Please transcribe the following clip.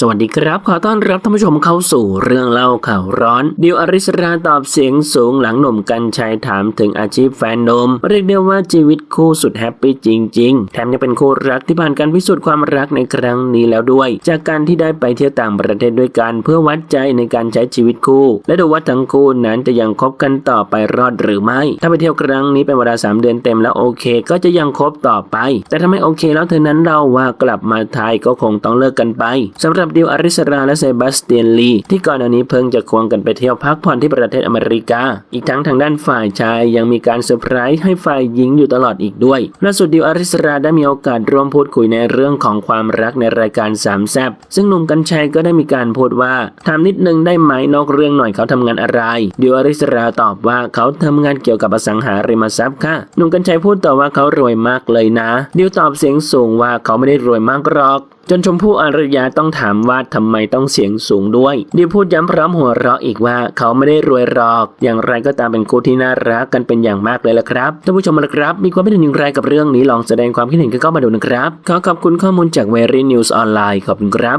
สวัสดีครับ ขอต้อนรับท่านผู้ชมเข้าสู่เรื่องเล่าข่าวร้อน ดิวอริสราตอบเสียงสูงหลังหนุ่มกัญชัยถามถึงอาชีพแฟนนม เรียกได้ว่าชีวิตคู่สุดแฮปปี้จริง ๆ แถมยังเป็นคู่รักที่ผ่านการพิสูจน์ความรักในครั้งนี้แล้วด้วย จากการที่ได้ไปเที่ยวต่างประเทศด้วยกัน เพื่อวัดใจในการใช้ชีวิตคู่ และดูว่าทั้งคู่นั้นจะยังคบกันต่อไปรอดหรือไม่ ถ้าไปเที่ยวครั้งนี้เป็นเวลาสามเดือนเต็มแล้วโอเค ก็จะยังคบต่อไป แต่ถ้าไม่โอเคแล้วเธอนั้นเล่าว่ากลับมาไทยก็คงต้องเลิกกันไปสำหรับดิวอริสราและเซบาสเตียนลีที่ก่อนหน้านี้เพิ่งจะควงกันไปเที่ยวพักผ่อนที่ประเทศอเมริกา อีกทั้งทางด้านฝ่ายชายยังมีการเซอร์ไพรส์ให้ฝ่ายหญิงอยู่ตลอดอีกด้วยล่าสุดดิวอริสราได้มีโอกาสร่วมพูดคุยในเรื่องของความรักในรายการสามแซบซึ่งหนุ่มกัญชัยก็ได้มีการพูดว่าถามนิดนึงได้ไหมนอกเรื่องหน่อยเขาทำงานอะไรดิวอริสราตอบว่าเขาทำงานเกี่ยวกับอสังหาริมทรัพย์ค่ะหนุ่มกัญชัยพูดต่อว่าเขารวยมากเลยนะ ดิวตอบเสียงสูงว่าเขาไม่ได้รวยมากหรอก จนชมพู่อารยาต้องถามว่าทำไมต้องเสียงสูงด้วย ดิวพูดย้ำพร้อมหัวเราะอีกว่าเขาไม่ได้รวยหรอก อย่างไรก็ตามเป็นคู่ที่น่ารักกันเป็นอย่างมากเลยละครับท่านผู้ชมนะครับ มีความคิดเห็นอย่างไรกับเรื่องนี้ลองแสดงความคิดเห็นกันเข้ามาดูนะครับ ขอขอบคุณข้อมูลจากเวรีนิวส์ออนไลน์ขอบคุณครับ